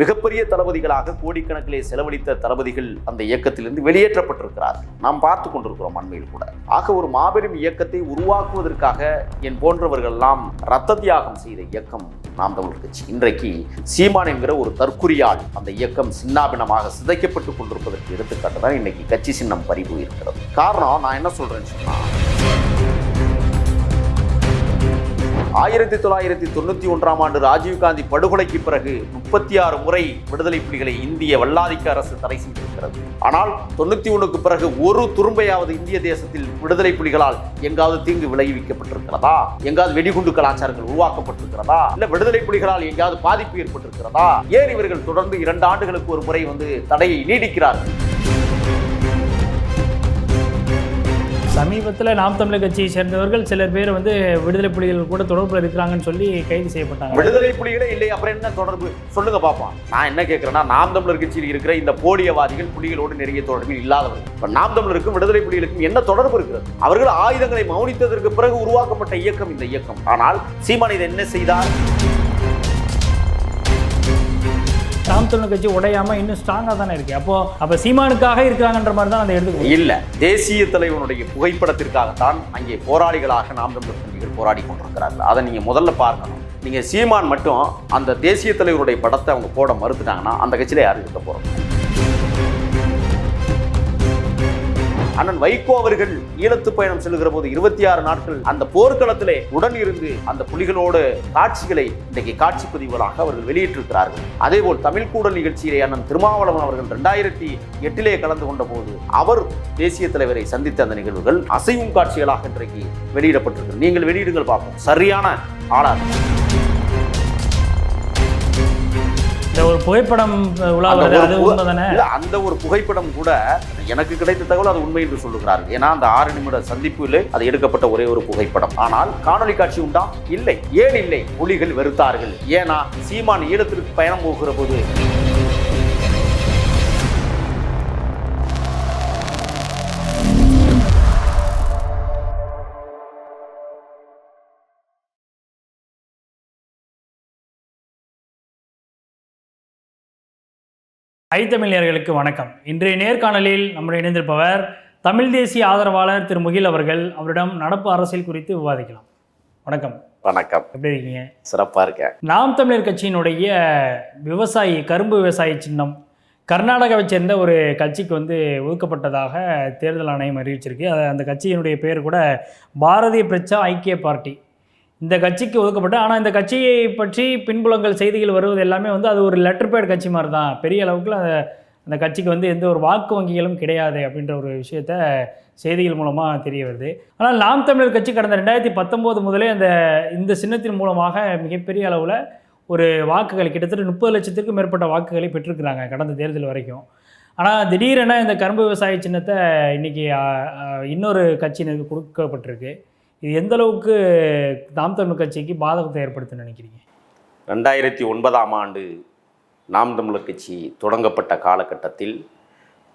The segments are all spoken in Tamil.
மிகப்பெரிய தளபதிகளாக கோடிக்கணக்கிலே செலவழித்த தளபதிகள் அந்த இயக்கத்திலிருந்து வெளியேற்றப்பட்டிருக்கிறார்கள். நாம் பார்த்து கொண்டிருக்கிறோம் அண்மையில் கூட. ஆக ஒரு மாபெரும் இயக்கத்தை உருவாக்குவதற்காக என் போன்றவர்கள் எல்லாம் ரத்த தியாகம் செய்த இயக்கம் நாம் தமிழ் கட்சி. இன்றைக்கு சீமான் என்கிற ஒரு தற்குறியால் அந்த இயக்கம் சின்னாபினமாக சிதைக்கப்பட்டு கொண்டிருப்பதற்கு எடுத்துக்காட்டு தான் இன்னைக்கு கட்சி சின்னம் பறிவு இருக்கிறது காரணம் நான் என்ன சொல்றேன்னு சொன்னா ஆயிரத்தி தொள்ளாயிரத்தி தொண்ணூற்றி ஒன்றாம் ஆண்டு ராஜீவ்காந்தி படுகொலைக்கு பிறகு முப்பத்தி ஆறு முறை விடுதலை புலிகளை இந்திய வல்லாதிக்க அரசு தடை செய்திருக்கிறது. ஆனால் தொண்ணூத்தி ஒன்றுக்கு பிறகு ஒரு துரும்பையாவது இந்திய தேசத்தில் விடுதலை புலிகளால் எங்காவது தீங்கு விளைவிக்கப்பட்டிருக்கிறதா? எங்காவது வெடிகுண்டு கலாச்சாரங்கள் உருவாக்கப்பட்டிருக்கிறதா? இல்ல விடுதலை புலிகளால் எங்காவது பாதிப்பு ஏற்பட்டிருக்கிறதா? ஏன் இவர்கள் தொடர்ந்து இரண்டு ஆண்டுகளுக்கு ஒரு முறை வந்து தடையை நீடிக்கிறார்கள்? சமீபத்தில் நாம் தமிழர் கட்சியை சேர்ந்தவர்கள் சிலர் பேர் வந்து விடுதலை புலிகள் கூட தொடர்பில் இருக்கிறாங்கன்னு சொல்லி கைது செய்யப்பட்டாங்க. விடுதலை புலிகளே இல்லை அப்புறம் என்ன தொடர்பு? சொல்லுங்க பாப்போம் நான் என்ன கேட்கிறேன்னா நாம் தமிழர் கட்சியில் இருக்கிற இந்த போலியவாதிகள் புலிகளோடு நெருங்கிய தொடர்பில் இல்லாதவர்கள். இப்போ நாம் தமிழருக்கும் விடுதலை புலிகளுக்கும் என்ன தொடர்பு இருக்கிறது? அவர்கள் ஆயுதங்களை மௌனித்ததற்கு பிறகு உருவாக்கப்பட்ட இயக்கம் இந்த இயக்கம். ஆனால் சீமான் இதை என்ன செய்தார்? நாம் தமிழர் கட்சி உடையாம இன்னும் ஸ்ட்ராங்காக தானே இருக்கு. அப்போ அப்போ சீமானுக்காக இருக்கிறாங்கன்ற மாதிரி தான் அதை எடுத்துக்கணும் இல்ல தேசிய தலைவனுடைய புகைப்படத்திற்காகத்தான் அங்கே போராளிகளாக நாம் தமிழர் தம்பிகள் போராடி கொண்டிருக்கிறார்கள். அதை நீங்க முதல்ல பார்க்கணும். நீங்க சீமான் மட்டும் அந்த தேசிய தலைவருடைய படத்தை அவங்க போட மறுத்துட்டாங்கன்னா அந்த கட்சியில யாரும் இருக்க போறோம் அண்ணன் வைகோ அவர்கள் ஈழத்து பயணம் செல்கிற போது இருபத்தி ஆறு நாட்கள் அந்த போர்க்களத்திலே உடன் இருந்து அந்த புலிகளோடு காட்சிகளை இன்றைக்கு காட்சி பதிவுகளாக அவர்கள் வெளியிட்டிருக்கிறார்கள். அதே போல் தமிழ் கூடல் நிகழ்ச்சியிலே அண்ணன் திருமாவளவன் அவர்கள் ரெண்டாயிரத்தி எட்டிலே கலந்து கொண்ட போது அவர் தேசிய தலைவரை சந்தித்த அந்த நிகழ்வுகள் அசைவும் காட்சிகளாக இன்றைக்கு வெளியிடப்பட்டிருக்கு நீங்கள் வெளியிடுங்கள் பார்ப்போம். சரியான ஆளாக. ஒரு புகைப்படம் அந்த ஒரு புகைப்படம் கூட எனக்கு கிடைத்த தகவல் அது உண்மை என்று சொல்லுகிறார்கள் ஏன்னா அந்த ஆறு நிமிட சந்திப்பில் அது எடுக்கப்பட்ட ஒரே ஒரு புகைப்படம். ஆனால் காணொளி காட்சி உண்டா? இல்லை. ஏன் இல்லை? புலிகள் வெறுத்தார்கள். ஏன்னா சீமான் ஈழத்திற்கு பயணம் போகிற போது ஐத்தமிழர்களுக்கு வணக்கம். இன்றைய நேர்காணலில் நம்முடைய இணைந்திருப்பவர் தமிழ் தேசிய ஆதரவாளர் திரு முகில் அவர்கள். அவரிடம் நடப்பு அரசியல் குறித்து விவாதிக்கலாம். வணக்கம். வணக்கம். எப்படி இருக்கீங்க? சிறப்பா இருக்கேன். நாம் தமிழர் கட்சியினுடைய விவசாயி கரும்பு விவசாயி சின்னம் கர்நாடகாவை சேர்ந்த ஒரு கட்சிக்கு வந்து ஒதுக்கப்பட்டதாக தேர்தல் ஆணையம் அறிவிச்சிருக்கு. அந்த கட்சியினுடைய பேர் கூட பாரதிய பிரச்சா ஐக்கிய பார்ட்டி. இந்த கட்சிக்கு ஒதுக்கப்பட்ட ஆனால் இந்த கட்சியை பற்றி பின்புலங்கள் செய்திகள் வருவது எல்லாமே வந்து அது ஒரு லெட்டர் பேட் கட்சி மாதிரி தான் பெரிய அளவுக்கு அந்த அந்த கட்சிக்கு வந்து எந்த ஒரு வாக்கு வங்கிகளும் கிடையாது அப்படின்ற ஒரு விஷயத்த செய்திகள் மூலமாக தெரிய வருது. ஆனால் நாம் தமிழர் கட்சி கடந்த ரெண்டாயிரத்தி பத்தொம்போது முதலே அந்த இந்த சின்னத்தின் மூலமாக மிகப்பெரிய அளவில் ஒரு வாக்குகள் கிட்டத்தட்ட முப்பது லட்சத்திற்கும் மேற்பட்ட வாக்குகளை பெற்றிருக்கிறாங்க கடந்த தேர்தல் வரைக்கும். ஆனால் திடீரென இந்த கரும்பு விவசாய சின்னத்தை இன்னைக்கு இன்னொரு கட்சியினருக்கு கொடுக்கப்பட்டிருக்கு. இது எந்த அளவுக்கு நாம் தமிழ் கட்சிக்கு பாதகத்தை ஏற்படுத்துன்னு நினைக்கிறீங்க? ரெண்டாயிரத்தி ஒன்பதாம் ஆண்டு நாம் தமிழர் கட்சி தொடங்கப்பட்ட காலகட்டத்தில்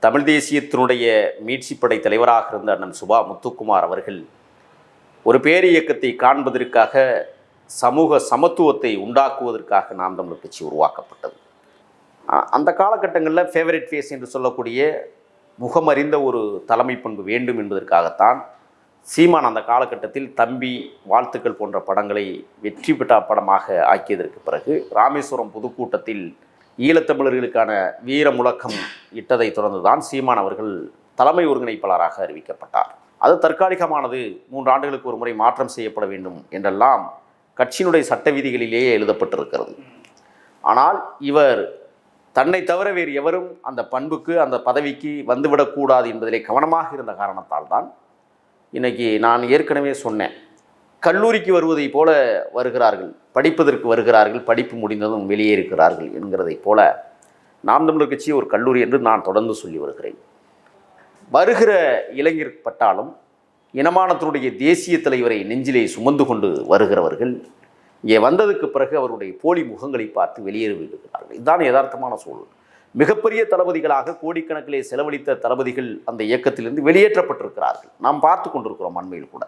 தமிழ் தேசியத்தினுடைய மீட்சிப்படை தலைவராக இருந்த அண்ணன் சுபா முத்துக்குமார் அவர்கள் ஒரு பேர் இயக்கத்தை காண்பதற்காக சமூக சமத்துவத்தை உண்டாக்குவதற்காக நாம் தமிழர் கட்சி உருவாக்கப்பட்டது. அந்த காலகட்டங்களில் ஃபேவரட் ஃபேஸ் என்று சொல்லக்கூடிய முகமறிந்த ஒரு தலைமை பண்பு வேண்டும் என்பதற்காகத்தான் சீமான் அந்த காலகட்டத்தில் தம்பி வாழ்த்துக்கள் போன்ற படங்களை வெற்றி பெற்ற படமாக ஆக்கியதற்கு பிறகு ராமேஸ்வரம் பொதுக்கூட்டத்தில் ஈழத்தமிழர்களுக்கான வீர முழக்கம் இட்டதை தொடர்ந்துதான் சீமான் அவர்கள் தலைமை ஒருங்கிணைப்பாளராக அறிவிக்கப்பட்டார். அது தற்காலிகமானது. மூன்று ஆண்டுகளுக்கு ஒரு முறை மாற்றம் செய்யப்பட வேண்டும் என்றெல்லாம் கட்சியினுடைய சட்ட விதிகளிலேயே எழுதப்பட்டிருக்கிறது. ஆனால் இவர் தன்னை தவிர வேறு எவரும் அந்த பண்புக்கு அந்த பதவிக்கு வந்துவிடக்கூடாது என்பதிலே கவனமாக இருந்த காரணத்தால் தான் இன்றைக்கி நான் ஏற்கனவே சொன்னேன். கல்லூரிக்கு வருவதைப் போல வருகிறார்கள் படிப்பதற்கு வருகிறார்கள் படிப்பு முடிந்ததும் வெளியே இருக்கிறார்கள் என்கிறதைப் போல நாம் தமிழர் கட்சி ஒரு கல்லூரி என்று நான் தொடர்ந்து சொல்லி வருகிறேன். வருகிற இளைஞர் பட்டாலும் இனமானத்தினுடைய தேசிய தலைவரை நெஞ்சிலே சுமந்து கொண்டு வருகிறவர்கள் இங்கே வந்ததுக்கு பிறகு அவருடைய போலி முகங்களை பார்த்து வெளியேறி விடுகிறார்கள் இதுதான் யதார்த்தமான சூழல். மிகப்பெரிய தளபதிகளாக கோடிக்கணக்கிலே செலவழித்த தளபதிகள் அந்த இயக்கத்திலிருந்து வெளியேற்றப்பட்டிருக்கிறார்கள். நாம் பார்த்து கொண்டிருக்கிறோம் அண்மையில் கூட.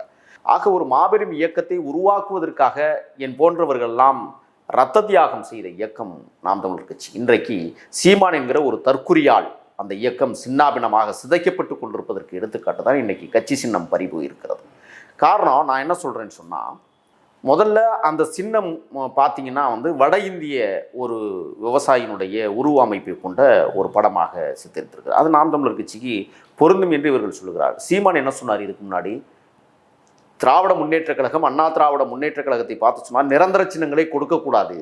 ஆக ஒரு மாபெரும் இயக்கத்தை உருவாக்குவதற்காக என் போன்றவர்கள் எல்லாம் இரத்த தியாகம் செய்த இயக்கம் நாம் தமிழர் கட்சி. இன்றைக்கு சீமான் என்கிற ஒரு தற்குறியால் அந்த இயக்கம் சின்னாபினமாக சிதைக்கப்பட்டு கொண்டிருப்பதற்கு எடுத்துக்காட்டு தான் இன்றைக்கி கட்சி சின்னம் பறிபோயிருக்கிறது. காரணம் நான் என்ன சொல்கிறேன்னு சொன்னால் முதல்ல அந்த சின்னம் பார்த்தீங்கன்னா வந்து வட இந்திய ஒரு விவசாயினுடைய உருவ அமைப்பை கொண்ட ஒரு படமாக சித்தரித்திருக்கிறது அது நாம் தமிழர் கட்சிக்கு பொருந்தும் என்று இவர்கள் சொல்லுகிறார் சீமான் என்ன சொன்னார் இதுக்கு முன்னாடி? திராவிட முன்னேற்றக் கழகம் அண்ணா திராவிட முன்னேற்றக் கழகத்தை பார்த்து சொன்னால் நிரந்தர சின்னங்களை கொடுக்கக்கூடாது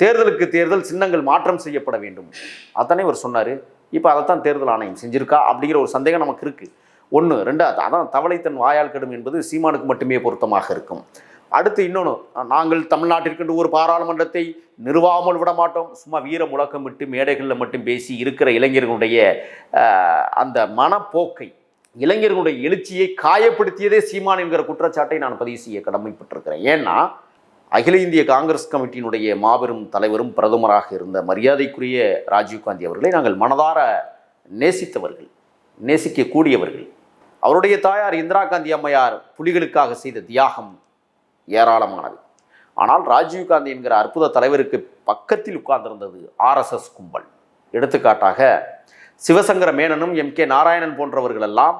தேர்தலுக்கு தேர்தல் சின்னங்கள் மாற்றம் செய்யப்பட வேண்டும். அதானே இவர் சொன்னார். இப்போ அதைத்தான் தேர்தல் ஆணையம் செஞ்சிருக்கா? அப்படிங்கிற ஒரு சந்தேகம் நமக்கு இருக்குது ஒன்று ரெண்டாவது அதான் தவளை தன் வாயால் கெடும் என்பது சீமானுக்கு மட்டுமே பொருத்தமாக இருக்கும். அடுத்து இன்னொன்று நாங்கள் தமிழ்நாட்டிற்கென்று ஒரு பாராளுமன்றத்தை நிறுவாமல் விட மாட்டோம். சும்மா வீர முழக்கம் விட்டு மேடைகளில் மட்டும் பேசி இருக்கிற இளைஞர்களுடைய அந்த மனப்போக்கை இளைஞர்களுடைய எழுச்சியை காயப்படுத்தியதே சீமான் என்கிற குற்றச்சாட்டை நான் பதிவு செய்ய கடமைப்பட்டிருக்கிறேன். ஏன்னா அகில இந்திய காங்கிரஸ் கமிட்டியினுடைய மாபெரும் தலைவரும் பிரதமராக இருந்த மரியாதைக்குரிய ராஜீவ்காந்தி அவர்களை நாங்கள் மனதார நேசித்தவர்கள் நேசிக்கக்கூடியவர்கள். அவருடைய தாயார் இந்திரா காந்தி அம்மையார் புலிகளுக்காக செய்த தியாகம் ஏராளமானது. ஆனால் ராஜீவ்காந்தி என்கிற அற்புத தலைவருக்கு பக்கத்தில் உட்கார்ந்திருந்தது ஆர்எஸ்எஸ் கும்பல். எடுத்துக்காட்டாக சிவசங்கர மேனனும் எம் கே நாராயணன் போன்றவர்களெல்லாம்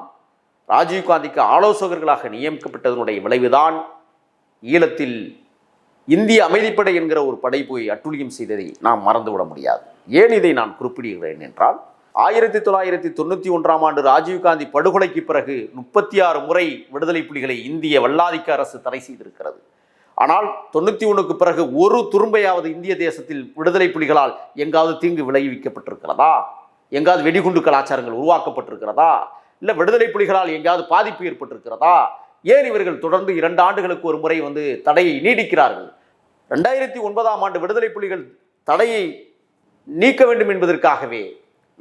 ராஜீவ்காந்திக்கு ஆலோசகர்களாக நியமிக்கப்பட்டதனுடைய விளைவுதான் ஈழத்தில் இந்திய அமைதிப்படை என்கிற ஒரு படை போய் அட்டுழியம் செய்ததை நாம் மறந்துவிட முடியாது. ஏன் இதை நான் குறிப்பிடுகிறேன் என்றால் ஆயிரத்தி தொள்ளாயிரத்தி தொண்ணூற்றி ஒன்றாம் ஆண்டு ராஜீவ்காந்தி படுகொலைக்கு பிறகு முப்பத்தி ஆறு முறை விடுதலை புலிகளை இந்திய வல்லாதிக்க அரசு தடை செய்திருக்கிறது. ஆனால் தொண்ணூற்றி ஒன்றுக்கு பிறகு ஒரு துரும்பையாவது இந்திய தேசத்தில் விடுதலை புலிகளால் எங்காவது தீங்கு விளைவிக்கப்பட்டிருக்கிறதா? எங்காவது வெடிகுண்டு கலாச்சாரங்கள் உருவாக்கப்பட்டிருக்கிறதா? இல்லை விடுதலை புலிகளால் எங்காவது பாதிப்பு ஏற்பட்டிருக்கிறதா? ஏன் இவர்கள் தொடர்ந்து இரண்டு ஆண்டுகளுக்கு ஒரு முறை வந்து தடையை நீடிக்கிறார்கள்? ரெண்டாயிரத்தி ஒன்பதாம் ஆண்டு விடுதலை புலிகள் தடையை நீக்க வேண்டும் என்பதற்காகவே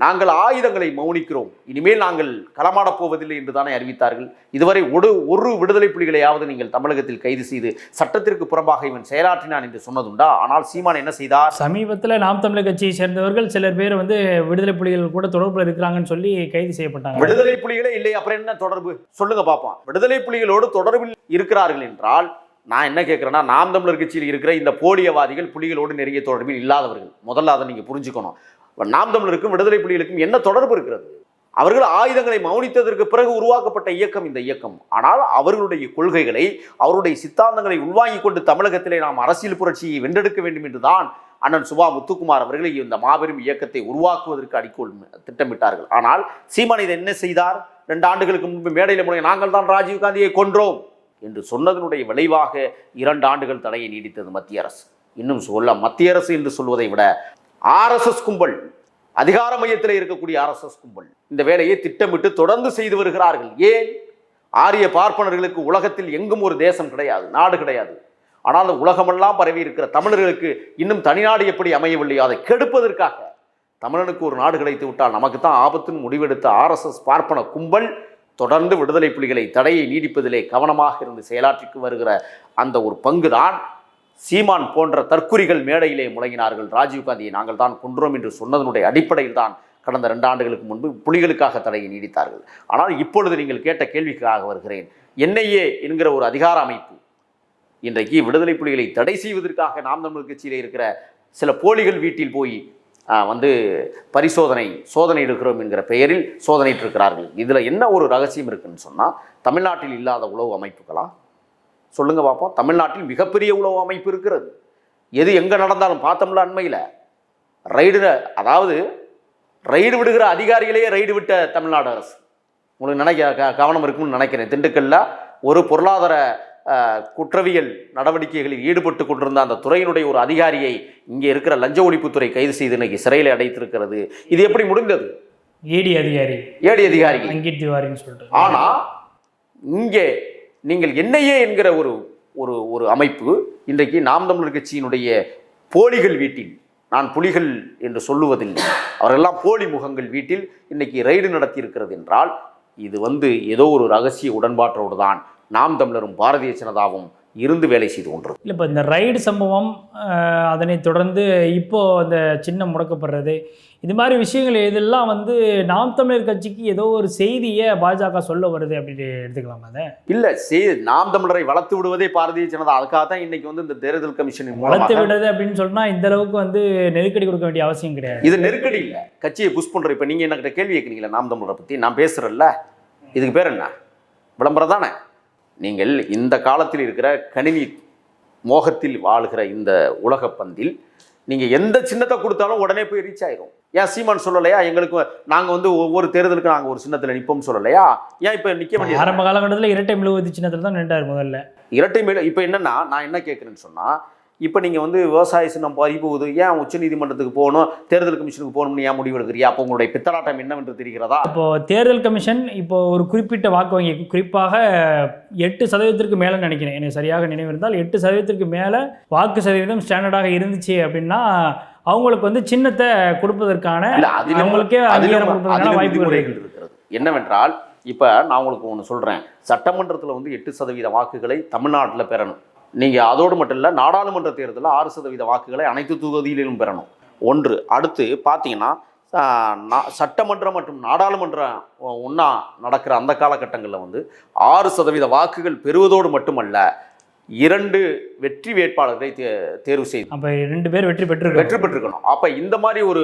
நாங்கள் ஆயுதங்களை மௌனிக்கிறோம். இனிமேல் நாங்கள் களமாடப் போவதில்லை என்று தானே அறிவித்தார்கள். இதுவரை ஒரு ஒரு விடுதலை புலிகளையாவது நீங்கள் தமிழகத்தில் கைது செய்து சட்டத்திற்கு புறம்பாக இவன் செயலாற்றினான் என்று சொன்னதுண்டா? ஆனால் சீமான் என்ன செய்தார்? சமீபத்தில் நாம் தமிழர் கட்சியை சேர்ந்தவர்கள் சிலர் பேர் வந்து விடுதலை புலிகள் கூட தொடர்பில் இருக்கிறாங்கன்னு சொல்லி கைது செய்யப்பட்டாங்க. விடுதலை புலிகளே இல்லை அப்புறம் என்ன தொடர்பு? சொல்லுங்க பார்ப்போம் விடுதலை புலிகளோடு தொடர்பில் இருக்கிறார்கள் என்றால் நான் என்ன கேட்குறேன்னா நாம் தமிழர் கட்சியில் இருக்கிற இந்த போலியவாதிகள் புலிகளோடு நெருங்கிய தொடர்பில் இல்லாதவர்கள். முதல்ல அதை நீங்கள் புரிஞ்சுக்கணும். நாம் தமிழருக்கும் விடுதலை புலிகளுக்கும் என்ன தொடர்பு இருக்கிறது? அவர்கள் ஆயுதங்களை மௌனித்ததற்கு பிறகு உருவாக்கப்பட்ட இயக்கம் இந்த இயக்கம். ஆனால் அவர்களுடைய கொள்கைகளை அவருடைய சித்தாந்தங்களை உள்வாங்கிக் கொண்டு தமிழகத்திலே நாம் அரசியல் புரட்சியை வென்றெடுக்க வேண்டும் என்றுதான் அண்ணன் சுபா முத்துக்குமார் அவர்கள் இந்த மாபெரும் இயக்கத்தை உருவாக்குவதற்கு அடிக்கோள் திட்டமிட்டார்கள். ஆனால் சீமான் இதை என்ன செய்தார்? ரெண்டு ஆண்டுகளுக்கு முன்பு மேடையில் முறை நாங்கள் தான் ராஜீவ்காந்தியை கொன்றோம் என்று சொன்னதனுடைய விளைவாக இரண்டு ஆண்டுகள் தடையை நீடித்தது மத்திய அரசு. இன்னும் சொல்ல மத்திய அரசு என்று சொல்வதை விட ஆர்எஸ்எஸ் கும்பல் அதிகார மையத்தில் இருக்கக்கூடிய ஆர்எஸ்எஸ் கும்பல். இந்த வேலையை திட்டமிட்டு தொடர்ந்து செய்து வருகிறார்கள். ஏன்? ஆரிய பார்ப்பனர்களுக்கு உலகத்தில் எங்கும் ஒரு தேசம் கிடையாது நாடு கிடையாது. ஆனால் அந்த உலகமெல்லாம் பரவி இருக்கிற தமிழர்களுக்கு இன்னும் தனிநாடு எப்படி அமையவில்லையோ அதை கெடுப்பதற்காக தமிழனுக்கு ஒரு நாடு கிடைத்து விட்டால் நமக்கு தான் ஆபத்துன்னு முடிவெடுத்த ஆர்எஸ்எஸ் பார்ப்பன கும்பல் தொடர்ந்து விடுதலை புலிகளை தடையை நீடிப்பதிலே கவனமாக இருந்து செயலாற்றிக்கு வருகிற அந்த ஒரு பங்குதான் சீமான் போன்ற தற்குறிகள் மேடையிலே முழங்கினார்கள். ராஜீவ்காந்தியை நாங்கள் தான் கொன்றோம் என்று சொன்னதனுடைய அடிப்படையில் தான் கடந்த ரெண்டு ஆண்டுகளுக்கு முன்பு புலிகளுக்காக தடையை நீடித்தார்கள். ஆனால் இப்பொழுது நீங்கள் கேட்ட கேள்விக்காக வருகிறேன். என்ஐஏ என்கிற ஒரு அதிகார அமைப்பு இன்றைக்கு விடுதலை புலிகளை தடை செய்வதற்காக நாம் தமிழ் கட்சியில் இருக்கிற சில போலிகள் வீட்டில் போய் வந்து பரிசோதனை சோதனை எடுக்கிறோம் என்கிற பெயரில் சோதனையிட்டிருக்கிறார்கள். இதில் என்ன ஒரு ரகசியம் இருக்குன்னு சொன்னால் தமிழ்நாட்டில் இல்லாத உளவு அமைப்புகளா? சொல்லுங்க பார்ப்போம். தமிழ்நாட்டில் மிகப்பெரிய உளவு அமைப்பு இருக்கிறது. எது எங்கே நடந்தாலும் பார்த்தோம்ல அண்மையில். ரைடு அதாவது ரைடு விடுகிற அதிகாரிகளையே ரைடு விட்ட தமிழ்நாடு அரசு. உங்களுக்கு நினைக்க கவனம் இருக்கும்னு நினைக்கிறேன். திண்டுக்கல்ல ஒரு பொருளாதார குற்றவியல் நடவடிக்கைகளில் ஈடுபட்டு கொண்டிருந்த அந்த துறையினுடைய ஒரு அதிகாரியை இங்கே இருக்கிற லஞ்ச ஒழிப்புத்துறை கைது செய்து இன்னைக்கு சிறையில் அடைத்திருக்கிறது. இது எப்படி முடிந்தது? ஏடி அதிகாரி. ஏடி அதிகாரி. திவாரின்னு சொல்லிட்டு. ஆனா இங்கே நீங்கள் என்னையே என்கிற ஒரு ஒரு ஒரு அமைப்பு இன்றைக்கு நாம் தமிழர் கட்சியினுடைய போலிகள் வீட்டில் நான் புலிகள் என்று சொல்லுவதில்லை. அவரெல்லாம் போலி முகங்கள் வீட்டில் இன்றைக்கி ரைடு நடத்தியிருக்கிறது என்றால் இது வந்து ஏதோ ஒரு ரகசிய உடன்பாட்டோடு தான் நாம் தமிழரும் பாரதிய ஜனதாவும் இருந்து வேலை செய்து கொண்டிருக்கு இல்லை இப்போ இந்த ரைடு சம்பவம் அதனை அதனைத் தொடர்ந்து இப்போது அந்த சின்னம் முடக்கப்படுறது இது மாதிரி விஷயங்கள் இதெல்லாம் வந்து நாம் தமிழர் கட்சிக்கு ஏதோ ஒரு செய்தியை பாஜக சொல்ல வருது அப்படின்னு எடுத்துக்கலாமா அதை? இல்ல சே நாம் தமிழரை வளர்த்து விடுவதே பாரதிய ஜனதா. அதுக்காக தான் இன்னைக்கு வந்து இந்த தேர்தல் கமிஷனின் வளர்த்து விடுறது அப்படின்னு சொன்னா இந்த அளவுக்கு வந்து நெருக்கடி கொடுக்க வேண்டிய அவசியம் கிடையாது. இது நெருக்கடி இல்ல. கட்சியை புஷ் பண்ற இப்ப நீங்க என்கிட்ட கேள்வி கேட்குறீங்களா நாம் தமிழரை பத்தி? நான் பேசுறேன்ல. இதுக்கு பேர் என்ன? விளம்பரம் தானே. நீங்கள் இந்த காலத்தில் இருக்கிற கணினி மோகத்தில் வாழுகிற இந்த உலக பந்தில் நீங்க எந்த சின்னத்தை கொடுத்தாலும் உடனே போய் ரீச் ஆயிரும். ஏன் சீமான் சொல்லலையா? எங்களுக்கு நாங்க வந்து ஒவ்வொரு தேர்தலுக்கு நாங்க ஒரு சின்னத்துல நிப்போம் சொல்லலையா? ஏன் இப்ப நிக்க வேண்டிய ஆரம்ப காலகட்டத்தில் இரட்டை மெழுகுவதி சின்னத்தில் தான் நின்றார் முதல்ல. இரட்டை மேல இப்போ என்னன்னா நான் என்ன கேட்குறேன்னு சொன்னா இப்போ நீங்கள் வந்து விவசாய சின்னம் பறி போகுது ஏன் உச்சநீதிமன்றத்துக்கு போகணும் தேர்தல் கமிஷனுக்கு போகணும்னு ஏன் முடிவு எடுக்கிறியா அப்போ உங்களுடைய பித்தலாட்டம் என்னவென்று தெரிகிறதா? இப்போ தேர்தல் கமிஷன் இப்போ ஒரு குறிப்பிட்ட வாக்கு வங்கி குறிப்பாக எட்டு சதவீதத்திற்கு மேலே நினைக்கிறேன். எனக்கு சரியாக நினைவு இருந்தால் எட்டு சதவீதத்திற்கு மேலே வாக்கு சதவீதம் ஸ்டாண்டர்டாக இருந்துச்சு அப்படின்னா அவங்களுக்கு வந்து சின்னத்தை கொடுப்பதற்கான அவங்களுக்கே அங்கீகாரம் அதிலும் கொடுப்பதற்கான அதிலும் வாய்ப்பு விதிமுறைகள் இருக்கு. இருக்கிறது. என்னவென்றால் இப்போ நான் உங்களுக்கு ஒன்று சொல்கிறேன் சட்டமன்றத்தில் வந்து எட்டு சதவீத வாக்குகளை தமிழ்நாட்டில் பெறணும். நீங்கள் அதோடு மட்டும் இல்லை நாடாளுமன்ற தேர்தலில் ஆறு சதவீத வாக்குகளை அனைத்து தொகுதியிலும் பெறணும். ஒன்று. அடுத்து பார்த்தீங்கன்னா சட்டமன்றம் மற்றும் நாடாளுமன்றம் ஒன்றா நடக்கிற அந்த காலகட்டங்களில் வந்து ஆறு சதவீத வாக்குகள் பெறுவதோடு மட்டுமல்ல இரண்டு வெற்றி வேட்பாளர்களை தே தேர்வு செய்து அப்போ ரெண்டு பேர் வெற்றி பெற்றிருக்காங்க வெற்றி பெற்றிருக்கணும். அப்ப இந்த மாதிரி ஒரு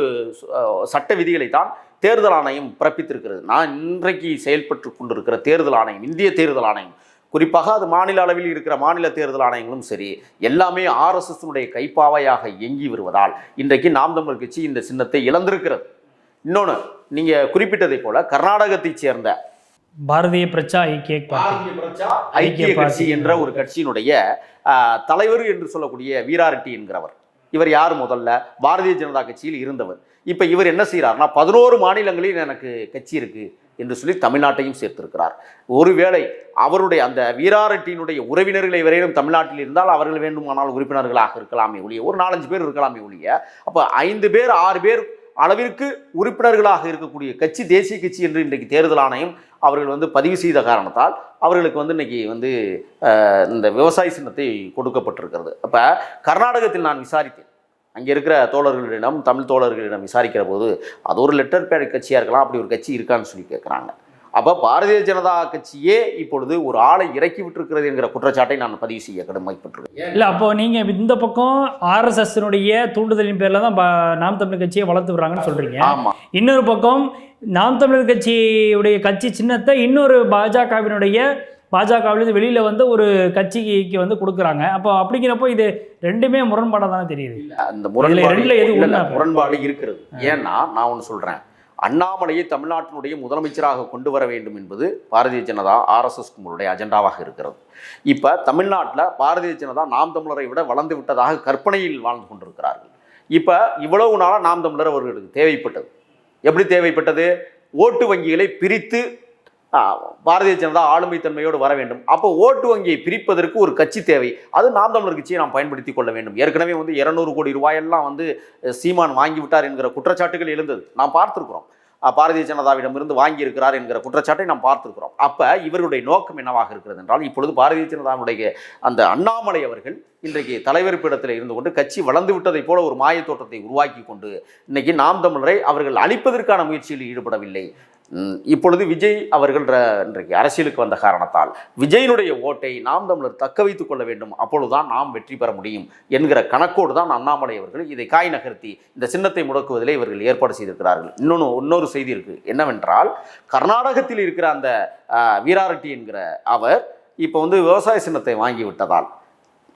சட்ட விதிகளை தான் தேர்தல் ஆணையம் பிறப்பித்திருக்கிறது. நான் இன்றைக்கு செயல்பட்டு கொண்டிருக்கிற தேர்தல் ஆணையம் இந்திய தேர்தல் ஆணையம் குறிப்பாக அது மாநில அளவில் இருக்கிற மாநில தேர்தல் ஆணையங்களும் சரி எல்லாமே ஆர்எஸ்எஸ்னுடைய கைப்பாவையாக இயங்கி வருவதால் இன்றைக்கு நாம் தமிழர் கட்சி இந்த சின்னத்தை இழந்திருக்கிறது. இன்னொன்று நீங்க குறிப்பிட்டதை போல கர்நாடகத்தைச் சேர்ந்த பாரதிய பிரச்சா ஐக்கிய பாரதிய பிரஜா ஐக்கிய கட்சி என்ற ஒரு கட்சியினுடைய தலைவர் என்று சொல்லக்கூடிய வீராரெட்டி என்கிறவர். இவர் யார் முதல்ல? பாரதிய ஜனதா கட்சியில் இருந்தவர். இப்போ இவர் என்ன செய்கிறார்னா பதினோரு மாநிலங்களில் எனக்கு கட்சி இருக்கு என்று சொல்லி தமிழ்நாட்டையும் சேர்த்திருக்கிறார். ஒருவேளை அவருடைய அந்த வீராரெட்டியினுடைய உறவினர்களை வரையிலும் தமிழ்நாட்டில் இருந்தால் அவர்கள் வேண்டுமானால் உறுப்பினர்களாக இருக்கலாமே ஒழிய ஒரு நாலஞ்சு பேர் இருக்கலாமே ஒழிய அப்போ ஐந்து பேர் ஆறு பேர் அளவிற்கு உறுப்பினர்களாக இருக்கக்கூடிய கட்சி தேசிய கட்சி என்று இன்றைக்கு தேர்தல் ஆணையம் அவர்கள் வந்து பதிவு செய்த காரணத்தால் அவர்களுக்கு வந்து இன்னைக்கு வந்து இந்த விவசாய சின்னத்தை கொடுக்கப்பட்டிருக்கிறது. அப்போ கர்நாடகத்தில் நான் விசாரித்தேன். அங்கே இருக்கிற தோழர்களிடம் தமிழ் தோழர்களிடம் விசாரிக்கிற போது அது ஒரு லெட்டர் பேட் கட்சியாக இருக்கலாம் அப்படி ஒரு கட்சி இருக்கான்னு சொல்லி கேட்குறாங்க. அப்போ பாரதிய ஜனதா கட்சியே இப்பொழுது ஒரு ஆளை இறக்கி விட்டிருக்கிறது என்கிற குற்றச்சாட்டை நான் பதிவு செய்ய கடமைப்பட்டிருக்கேன். இல்லை அப்போ நீங்கள் இந்த பக்கம் ஆர்எஸ்எஸ்னுடைய தூண்டுதலின் பேரில் தான் நாம் தமிழர் கட்சியை வளர்த்து விடுறாங்கன்னு சொல்கிறீங்க ஆமாம் இன்னொரு பக்கம் நாம் தமிழர் கட்சியுடைய கட்சி சின்னத்தை இன்னொரு பாஜகவினுடைய பாஜகவிலிருந்து வெளியில் வந்து ஒரு கட்சிக்கு வந்து கொடுக்குறாங்க. அப்போ அப்படிங்கிறப்போ இது ரெண்டுமே முரண்பாடாக தானே தெரியுது? அந்த முரண்பாடு ரெண்டுல எது? முரண்பாடு இருக்கிறது. ஏன்னா நான் ஒன்று சொல்றேன். அண்ணாமலையை தமிழ்நாட்டினுடைய முதலமைச்சராக கொண்டு வர வேண்டும் என்பது பாரதிய ஜனதா ஆர்எஸ்எஸ் கும்பலுடைய அஜெண்டாவாக இருக்கிறது. இப்போ தமிழ்நாட்டில் பாரதிய ஜனதா நாம் தமிழரை விட வளர்ந்து விட்டதாக கற்பனையில் வாழ்ந்து கொண்டிருக்கிறார்கள். இப்போ இவ்வளவு நாளாக நாம் தமிழர் அவர்களுக்கு தேவைப்பட்டது. எப்படி தேவைப்பட்டது? ஓட்டு வங்கிகளை பிரித்து பாரதிய ஜனதா ஆளுமை தன்மையோடு வர வேண்டும். அப்போ ஓட்டு வங்கியை பிரிப்பதற்கு ஒரு கட்சி தேவை. அது நாம் தமிழர் கட்சியை நாம் பயன்படுத்தி கொள்ள வேண்டும். ஏற்கனவே வந்து இருநூறு கோடி ரூபாயெல்லாம் வந்து சீமான் வாங்கிவிட்டார் என்கிற குற்றச்சாட்டுகள் எழுந்தது. நாம் பார்த்துருக்குறோம். பாரதிய ஜனதாவிடமிருந்து வாங்கியிருக்கிறார் என்கிற குற்றச்சாட்டை நாம் பார்த்துருக்குறோம். அப்போ இவருடைய நோக்கம் என்னவாக இருக்கிறது என்றால் இப்பொழுது பாரதிய ஜனதாவுடைய அந்த அண்ணாமலை அவர்கள் இன்றைக்கு தலைவர் பீடத்தில் இருந்து கொண்டு கட்சி வளர்ந்து விட்டதைப் போல ஒரு மாயத் தோற்றத்தை உருவாக்கி கொண்டு இன்னைக்கு நாம் தமிழரை அவர்கள் அழிப்பதற்கான முயற்சியில் ஈடுபடவில்லை. இப்பொழுது விஜய் அவர்கள் இன்றைக்கு அரசியலுக்கு வந்த காரணத்தால் விஜயனுடைய ஓட்டை நாம் தமிழர் தக்க வைத்துக் கொள்ள வேண்டும். அப்பொழுதுதான் நாம் வெற்றி பெற முடியும் என்கிற கணக்கோடு தான் அண்ணாமலை அவர்கள் இதை காய் நகர்த்தி இந்த சின்னத்தை முடக்குவதிலே இவர்கள் ஏற்பாடு செய்திருக்கிறார்கள். இன்னொன்று இன்னொரு செய்தி இருக்குது என்னவென்றால் கர்நாடகத்தில் இருக்கிற அந்த வீராரெட்டி என்கிற அவர் இப்போ வந்து விவசாய சின்னத்தை வாங்கி விட்டதால்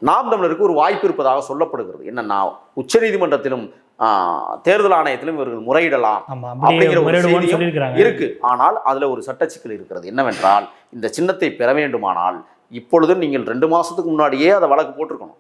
நாம் தமிழருக்கு ஒரு வாய்ப்பு இருப்பதாக சொல்லப்படுகிறது. என்னன்னா உச்சநீதிமன்றத்திலும் தேர்தல் ஆணையத்திலும் இவர்கள் முறையிடலாம் அப்படிங்கிற ஒரு செய்தியும் இருக்கு. ஆனால் அதுல ஒரு சட்ட சிக்கல் இருக்கிறது. என்னவென்றால் இந்த சின்னத்தை பெற வேண்டுமானால் இப்பொழுது நீங்கள் ரெண்டு மாசத்துக்கு முன்னாடியே அதை வழக்கு போட்டிருக்கணும்.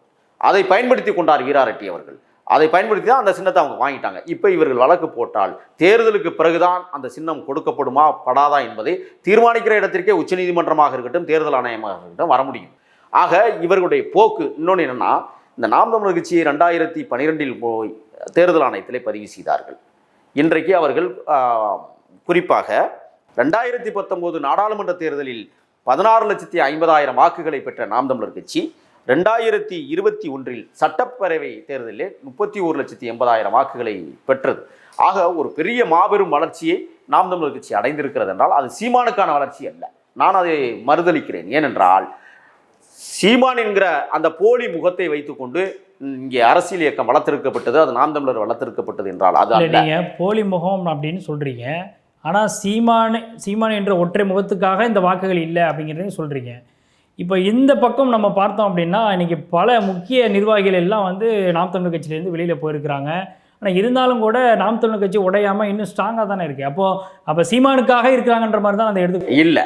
அதை பயன்படுத்தி கொண்டார் வீராரெட்டி அவர்கள். அதை பயன்படுத்தி தான் அந்த சின்னத்தை அவங்க வாங்கிட்டாங்க. இப்போ இவர்கள் வழக்கு போட்டால் தேர்தலுக்கு பிறகுதான் அந்த சின்னம் கொடுக்கப்படுமா படாதா என்பதை தீர்மானிக்கிற இடத்திற்கே உச்சநீதிமன்றமாக இருக்கட்டும் தேர்தல் ஆணையமாக இருக்கட்டும் வர முடியும். ஆக இவர்களுடைய போக்கு இன்னொன்று என்னென்னா இந்த நாம் தமிழர் கட்சியை ரெண்டாயிரத்தி பனிரெண்டில் போய் தேர்தல் ஆணையத்திலே பதிவு செய்தார்கள். இன்றைக்கு அவர்கள் குறிப்பாக ரெண்டாயிரத்தி பத்தொம்போது நாடாளுமன்ற தேர்தலில் பதினாறு லட்சத்தி ஐம்பதாயிரம் வாக்குகளை பெற்ற நாம் தமிழர் கட்சி ரெண்டாயிரத்தி இருபத்தி ஒன்றில் சட்டப்பேரவை தேர்தலில் முப்பத்தி ஒரு லட்சத்தி எண்பதாயிரம் வாக்குகளை பெற்றது. ஆக ஒரு பெரிய மாபெரும் வளர்ச்சியை நாம் தமிழர் கட்சி அடைந்திருக்கிறது என்றால் அது சீமானுக்கான வளர்ச்சி அல்ல. நான் அதை மறுதளிக்கிறேன் ஏனென்றால் சீமான் என்கிற அந்த போலி முகத்தை வைத்துக்கொண்டு இங்கே அரசியல் இயக்கம் வளர்த்தெடுக்கப்பட்டது அது நாம் தமிழர் வளர்த்தெடுக்கப்பட்டது என்றால் அது நீங்கள் போலி முகம் அப்படின்னு சொல்கிறீங்க ஆனால் சீமான் சீமான் என்ற ஒற்றை முகத்துக்காக இந்த வாக்குகள் இல்லை அப்படிங்கிறதையும் சொல்கிறீங்க இப்போ இந்த பக்கம் நம்ம பார்த்தோம் அப்படின்னா இன்னைக்கு பல முக்கிய நிர்வாகிகள் எல்லாம் வந்து நாம் தமிழர் கட்சியிலேருந்து வெளியில் போயிருக்கிறாங்க. ஆனால் இருந்தாலும் கூட நாம் தமிழர் கட்சி உடையாமல் இன்னும் ஸ்ட்ராங்காக தானே இருக்குது அப்போது அப்போ சீமானுக்காக இருக்கிறாங்கன்ற மாதிரி தான் அதை எடுத்து இல்ல.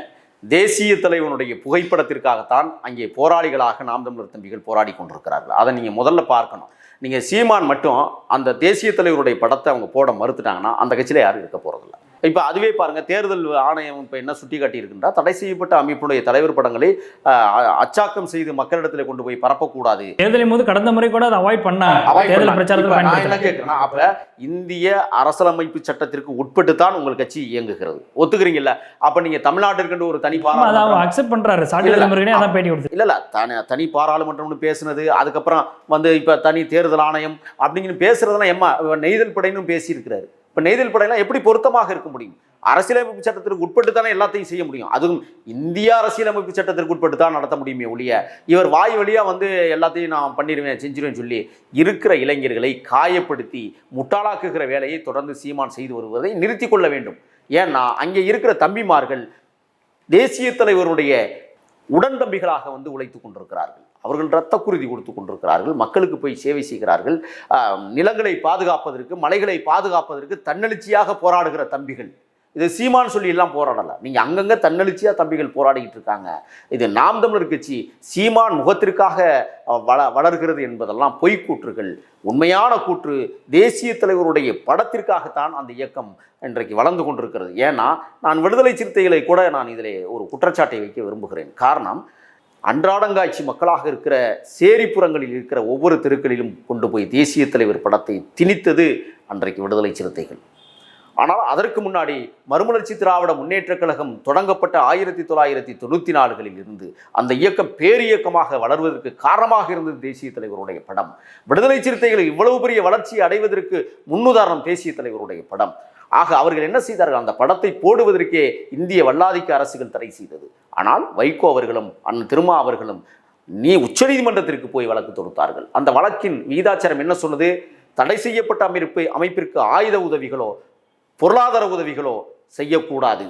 தேசிய தலைவனுடைய புகைப்படத்திற்காகத்தான் அங்கே போராளிகளாக நாம் தமிழர் தம்பிகள் போராடி கொண்டிருக்கிறார்கள். அதை நீங்கள் முதல்ல பார்க்கணும். நீங்கள் சீமான் மட்டும் அந்த தேசிய தலைவருடைய படத்தை அவங்க போட மறுத்துட்டாங்கன்னா அந்த கட்சியில யாரும் இருக்க போகிறதில்ல இப்ப அதுவே பாருங்க தேர்தல் ஆணையம் இப்ப என்ன சுட்டி காட்டியிருக்கின்றா தடை செய்யப்பட்ட அமைப்புடைய தலைவர் படங்களை அச்சாக்கம் செய்து மக்களிடத்தில் கொண்டு போய் பரப்பக்கூடாது. தேர்தலின் போது கடந்த முறை கூட அதை அவாய்ட் பண்ணாங்க தேர்தல். பிரச்சாரத்தில் நான் என்ன கேட்கிறேன்னா, அப்ப இந்திய அரசியலமைப்பு சட்டத்திற்கு உட்பட்டு தான் உங்கள் கட்சி இயங்குகிறது. ஒத்துக்கிறீங்கல்ல? அப்ப நீங்க தமிழ்நாட்டிற்கு ஒரு தனி பாராளுமன்றம் அக்செப்ட் பண்றாரு. சாட்டி இல்ல, தலைமுறைனே அதான் பேட்டி கொடுத்து இல்ல இல்ல. தனி தனி பாராளுமன்றம்னு பேசுனது அதுக்கப்புறம் வந்து இப்ப தனி தேர்தல் ஆணையம் அப்படிங்கிற பேசுறதெல்லாம் எம்மா நெய்தல் படையினும் பேசியிருக்கிறாரு. இப்போ நெய்தல் படையெல்லாம் எப்படி பொருத்தமாக இருக்க முடியும்? அரசியலமைப்பு சட்டத்திற்கு உட்பட்டு தானே எல்லாத்தையும் செய்ய முடியும்? அதுவும் இந்திய அரசியலமைப்பு சட்டத்திற்கு உட்பட்டு தான் நடத்த முடியுமே ஒழிய இவர் வாய் வழியாக வந்து எல்லாத்தையும் நான் பண்ணிடுவேன் செஞ்சிருவேன் சொல்லி இருக்கிற இளைஞர்களை காயப்படுத்தி முட்டாளாக்குகிற வேலையை தொடர்ந்து சீமான் செய்து வருவதை நிறுத்தி கொள்ள வேண்டும். ஏன்னா அங்கே இருக்கிற தம்பிமார்கள் தேசிய தலைவருடைய உடன் தம்பிகளாக வந்து உழைத்து கொண்டிருக்கிறார்கள். அவர்கள் இரத்த குருதி கொடுத்து கொண்டிருக்கிறார்கள். மக்களுக்கு போய் சேவை செய்கிறார்கள். நிலங்களை பாதுகாப்பதற்கு மலைகளை பாதுகாப்பதற்கு தன்னெழுச்சியாக போராடுகிற தம்பிகள். இது சீமான் சொல்லி எல்லாம் போராடல. நீங்கள் அங்கங்கே தன்னெழுச்சியாக தம்பிகள் போராடிக்கிட்டு இருக்காங்க. இது நாம் தமிழர் கட்சி சீமான் முகத்திற்காக வள வளர்கிறது என்பதெல்லாம் பொய்க்கூற்றுகள். உண்மையான கூற்று தேசிய தலைவருடைய படத்திற்காகத்தான் அந்த இயக்கம் இன்றைக்கு வளர்ந்து கொண்டிருக்கிறது. ஏன்னா நான் விடுதலை சிறுத்தைகளை கூட நான் இதில் ஒரு குற்றச்சாட்டை வைக்க விரும்புகிறேன். காரணம் அன்றாடங்காட்சி மக்களாக இருக்கிற சேரிப்புறங்களில் இருக்கிற ஒவ்வொரு தெருக்களிலும் கொண்டு போய் தேசிய தலைவர் படத்தை திணித்தது அன்றைக்கு விடுதலை சிறுத்தைகள். ஆனால் அதற்கு முன்னாடி மறுமலர்ச்சி திராவிட முன்னேற்றக் கழகம் தொடங்கப்பட்ட ஆயிரத்தி தொள்ளாயிரத்தி தொண்ணூற்றி நாலுகளில் இருந்து அந்த இயக்கம் பேரியக்கமாக வளர்வதற்கு காரணமாக இருந்தது தேசிய தலைவருடைய படம். விடுதலை சிறுத்தைகள் இவ்வளவு பெரிய வளர்ச்சியை அடைவதற்கு முன்னுதாரணம் தேசிய தலைவருடைய படம். ஆக அவர்கள் என்ன செய்தார்கள்? அந்த படத்தை போடுவதற்கே இந்திய வல்லாதிக்க அரசுகள் தடை செய்தது. ஆனால் வைகோ அவர்களும் அண்ணன் திருமா அவர்களும் நீ உச்சநீதிமன்றத்திற்கு போய் வழக்கு தொடுத்தார்கள். அந்த வழக்கின் வீதாச்சாரம் என்ன சொன்னது? தடை செய்யப்பட்ட அமைப்பு அமைப்பிற்கு ஆயுத உதவிகளோ பொருளாதார உதவிகளோ செய்யக்கூடாது.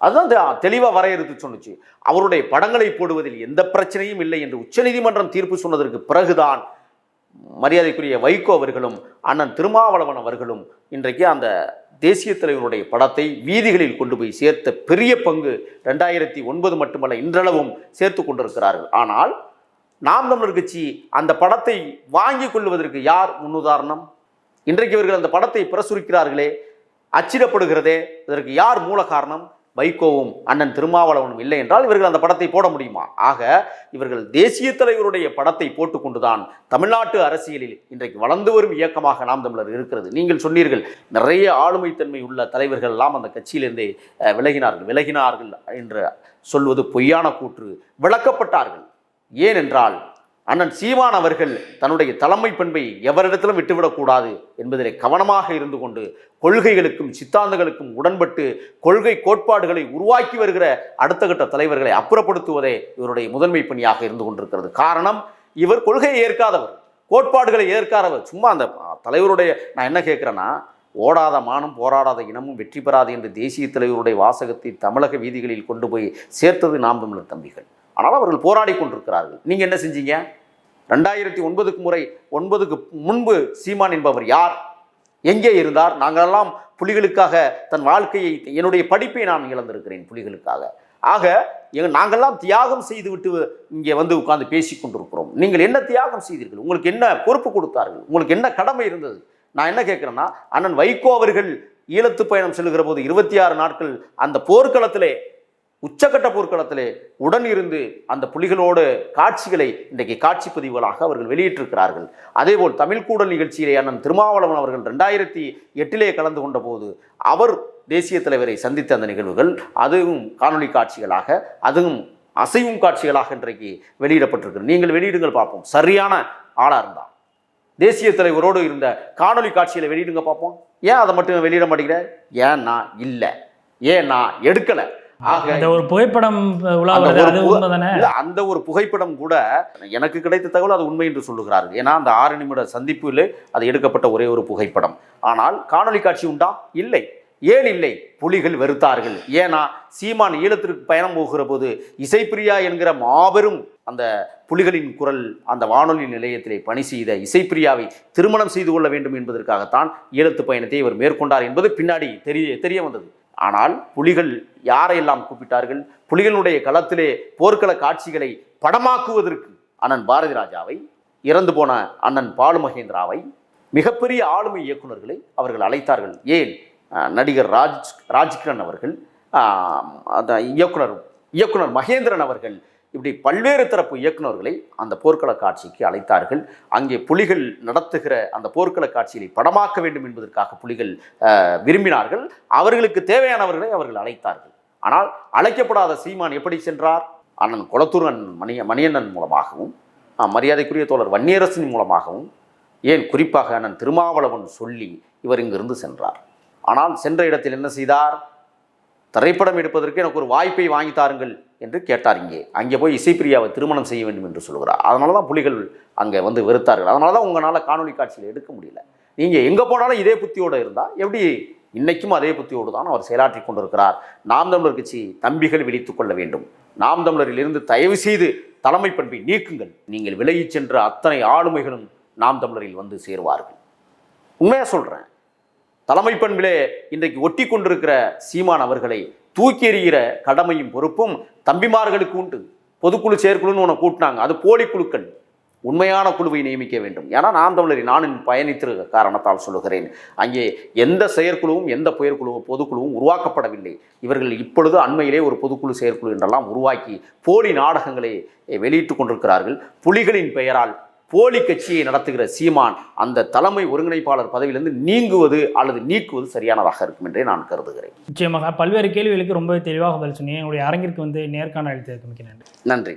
அதுதான் தெளிவாக வரையறுத்து சொன்னுச்சு. அவருடைய படங்களை போடுவதில் எந்த பிரச்சனையும் இல்லை என்று உச்சநீதிமன்றம் தீர்ப்பு சொன்னதற்கு பிறகுதான் மரியாதைக்குரிய வைகோ அவர்களும் அண்ணன் திருமாவளவன் அவர்களும் இன்றைக்கு அந்த தேசிய தலைவருடைய படத்தை வீதிகளில் கொண்டு போய் சேர்த்த பெரிய பங்கு ரெண்டாயிரத்தி ஒன்பது மட்டுமல்ல இன்றளவும் சேர்த்து கொண்டிருக்கிறார்கள். ஆனால் நாம் தமிழர் கட்சி அந்த படத்தை வாங்கி கொள்வதற்கு யார் முன்னுதாரணம்? இன்றைக்கு இவர்கள் அந்த படத்தை பிரசுரிக்கிறார்களே அச்சிடப்படுகிறதே இதற்கு யார் மூல காரணம் வைகோவும் அண்ணன் திருமாவளவனும் இல்லை என்றால் இவர்கள் அந்த படத்தை போட முடியுமா? ஆக இவர்கள் தேசிய தலைவருடைய படத்தை போட்டுக்கொண்டுதான் தமிழ்நாட்டு அரசியலில் இன்றைக்கு வளர்ந்து வரும் இயக்கமாக நாம் தமிழர் இருக்கிறது. நீங்கள் சொன்னீர்கள் நிறைய ஆளுமைத்தன்மை உள்ள தலைவர்கள் எல்லாம் அந்த கட்சியிலிருந்தே விலகினார்கள். விலகினார்கள் என்று சொல்வது பொய்யான கூற்று. விளக்கப்பட்டார்கள். ஏனென்றால் அண்ணன் சீமான் அவர்கள் தன்னுடைய தலைமை பண்பை எவரிடத்திலும் விட்டுவிடக்கூடாது என்பதிலே கவனமாக இருந்து கொண்டு கொள்கைகளுக்கும் சித்தாந்தங்களுக்கும் உடன்பட்டு கொள்கை கோட்பாடுகளை உருவாக்கி வருகிற அடுத்த கட்ட தலைவர்களை அப்புறப்படுத்துவதே இவருடைய முதன்மை பணியாக இருந்து கொண்டிருக்கிறது. காரணம் இவர் கொள்கையை ஏற்காதவர் கோட்பாடுகளை ஏற்காதவர். சும்மா அந்த தலைவருடைய நான் என்ன கேட்குறேன்னா ஓடாத மானும் போராடாத இனமும் வெற்றி பெறாது என்று தேசிய தலைவருடைய வாசகத்தை தமிழக வீதிகளில் கொண்டு போய் சேர்த்தது நாம் தமிழர் தம்பிகள். ஆனால் அவர்கள் போராடி கொண்டிருக்கிறார்கள். நீங்கள் என்ன செஞ்சீங்க? ரெண்டாயிரத்தி ஒன்பதுக்கு முறை ஒன்பதுக்கு முன்பு சீமான் என்பவர் யார்? எங்கே இருந்தார்? நாங்களெல்லாம் புலிகளுக்காக தன் வாழ்க்கையை என்னுடைய படிப்பை நான் இழந்திருக்கிறேன் புலிகளுக்காக. ஆக எங்க நாங்கள்லாம் தியாகம் செய்துவிட்டு இங்கே வந்து உட்கார்ந்து பேசி கொண்டிருக்கிறோம். நீங்கள் என்ன தியாகம் செய்தீர்கள்? உங்களுக்கு என்ன பொறுப்பு கொடுத்தார்கள்? உங்களுக்கு என்ன கடமை இருந்தது? நான் என்ன கேட்குறேன்னா அண்ணன் வைகோ அவர்கள் ஈழத்து பயணம் செல்கிற போது இருபத்தி ஆறு நாட்கள் அந்த போர்க்களத்திலே உச்சக்கட்ட போர்க்களத்திலே உடன் இருந்து அந்த புலிகளோடு காட்சிகளை இன்றைக்கு காட்சி பதிவுகளாக அவர்கள் வெளியிட்டிருக்கிறார்கள். அதேபோல் தமிழ் கூடல் நிகழ்ச்சியிலே அண்ணன் திருமாவளவன் அவர்கள் ரெண்டாயிரத்தி எட்டிலே கலந்து கொண்ட போது அவர் தேசிய தலைவரை சந்தித்த அந்த நிகழ்வுகள் அதுவும் காணொலி காட்சிகளாக அதுவும் அசைவும் காட்சிகளாக இன்றைக்கு வெளியிடப்பட்டிருக்கு நீங்கள் வெளியிடுங்கள் பார்ப்போம். சரியான ஆளாக இருந்தால் தேசிய தலைவரோடு இருந்த காணொலி காட்சிகளை வெளியிடுங்க பார்ப்போம். ஏன் அதை மட்டும் வெளியிட மாட்டேங்கிற ஏன்னா இல்லை. ஏன்னா எடுக்கலை. அந்த ஒரு புகைப்படம் அந்த ஒரு புகைப்படம் கூட எனக்கு கிடைத்த தகவல் அது உண்மை என்று சொல்லுகிறார்கள் ஏன்னா அந்த ஆறு நிமிட சந்திப்பில் அது எடுக்கப்பட்ட ஒரே ஒரு புகைப்படம். ஆனால் காணொளி காட்சி உண்டா? இல்லை. ஏன் இல்லை? புலிகள் வெறுத்தார்கள். ஏன்னா சீமான் ஈழத்திற்கு பயணம் போகிற போது இசைப்பிரியா என்கிற மாபெரும் அந்த புலிகளின் குரல் அந்த வானொலி நிலையத்திலே பணி செய்த இசைப்பிரியாவை திருமணம் செய்து கொள்ள வேண்டும் என்பதற்காகத்தான் ஈழத்து பயணத்தை இவர் மேற்கொண்டார் என்பது பின்னாடி தெரிய தெரிய வந்தது. ஆனால் புலிகள் யாரையெல்லாம் கூப்பிட்டார்கள்? புலிகளுடைய களத்திலே போர்க்கள காட்சிகளை படமாக்குவதற்கு அண்ணன் பாரதி ராஜாவை இறந்து போன அண்ணன் பாலு மகேந்திராவை மிகப்பெரிய ஆளுமை இயக்குனர்களை அவர்கள் அழைத்தார்கள். ஏன்? நடிகர் ராஜ் ராஜ்கிரண் அவர்கள் அந்த இயக்குனர் இயக்குனர் மகேந்திரன் அவர்கள் இப்படி பல்வேறு தரப்பு இயக்குனர்களை அந்த போர்க்கள காட்சிக்கு அழைத்தார்கள். அங்கே புலிகள் நடத்துகிற அந்த போர்க்கள காட்சியை படமாக்க வேண்டும் என்பதற்காக புலிகள் விரும்பினார்கள். அவர்களுக்கு தேவையானவர்களை அவர்கள் அழைத்தார்கள். ஆனால் அழைக்கப்படாத சீமான் எப்படி சென்றார்? அண்ணன் குளத்தூர் அண்ணன் மணிய மணியண்ணன் மூலமாகவும் மரியாதைக்குரிய தோழர் வன்னியரசின் மூலமாகவும் ஏன் குறிப்பாக அண்ணன் திருமாவளவன் சொல்லி இவர் இங்கிருந்து சென்றார். ஆனால் சென்ற இடத்தில் என்ன செய்தார்? திரைப்படம் எடுப்பதற்கு எனக்கு ஒரு வாய்ப்பை வாங்கி தாருங்கள் என்று கேட்டார் இங்கே. அங்கே போய் இசைப்பிரியாவை திருமணம் செய்ய வேண்டும் என்று சொல்கிறார். அதனால தான் புலிகள் அங்கே வந்து வெறுத்தார்கள். அதனால தான் உங்களால் காணொளி காட்சியில் எடுக்க முடியல. நீங்கள் எங்கே போனாலும் இதே புத்தியோடு இருந்தால் எப்படி இன்றைக்கும் அதே புத்தியோடு தான் அவர் செயலாற்றி கொண்டிருக்கிறார். நாம் தமிழர் கட்சி தம்பிகள் விழித்து கொள்ள வேண்டும். நாம் தமிழரிலிருந்து தயவு செய்து தலைமை பண்பை நீக்குங்கள். நீங்கள் விலகிச் சென்ற அத்தனை ஆளுமைகளும் நாம் தமிழரில் வந்து சேருவார்கள். உண்மையாக சொல்கிறேன் தலைமை பண்பிலே இன்றைக்கு ஒட்டி கொண்டிருக்கிற சீமான் அவர்களை தூக்கி எறிகிற கடமையும் பொறுப்பும் தம்பிமார்களுக்கு உண்டு. பொதுக்குழு செயற்குழுன்னு உன்னை கூட்டினாங்க. அது போலி குழுக்கள் உண்மையான குழுவை நியமிக்க வேண்டும். ஏன்னா நான் தமிழரை நானும் பயணித்திருக்க காரணத்தால் சொல்லுகிறேன். அங்கே எந்த செயற்குழுவும் எந்த புயற்குழுவும் பொதுக்குழுவும் உருவாக்கப்படவில்லை. இவர்கள் இப்பொழுது அண்மையிலே ஒரு பொதுக்குழு செயற்குழு என்றெல்லாம் உருவாக்கி போலி நாடகங்களை வெளியிட்டு கொண்டிருக்கிறார்கள். புலிகளின் பெயரால் போலி கட்சியை நடத்துகிற சீமான் அந்த தலைமை ஒருங்கிணைப்பாளர் பதவியிலிருந்து நீங்குவது அல்லது நீக்குவது சரியானதாக இருக்கும் என்றே நான் கருதுகிறேன். நிச்சயமாக. பல்வேறு கேள்விகளுக்கு ரொம்பவே தெளிவாக பதில் சொன்னீங்க. என்னுடைய அரங்கிற்கு வந்து நேர்காணல் அளித்ததுக்கு மிக்க நன்றி. நன்றி.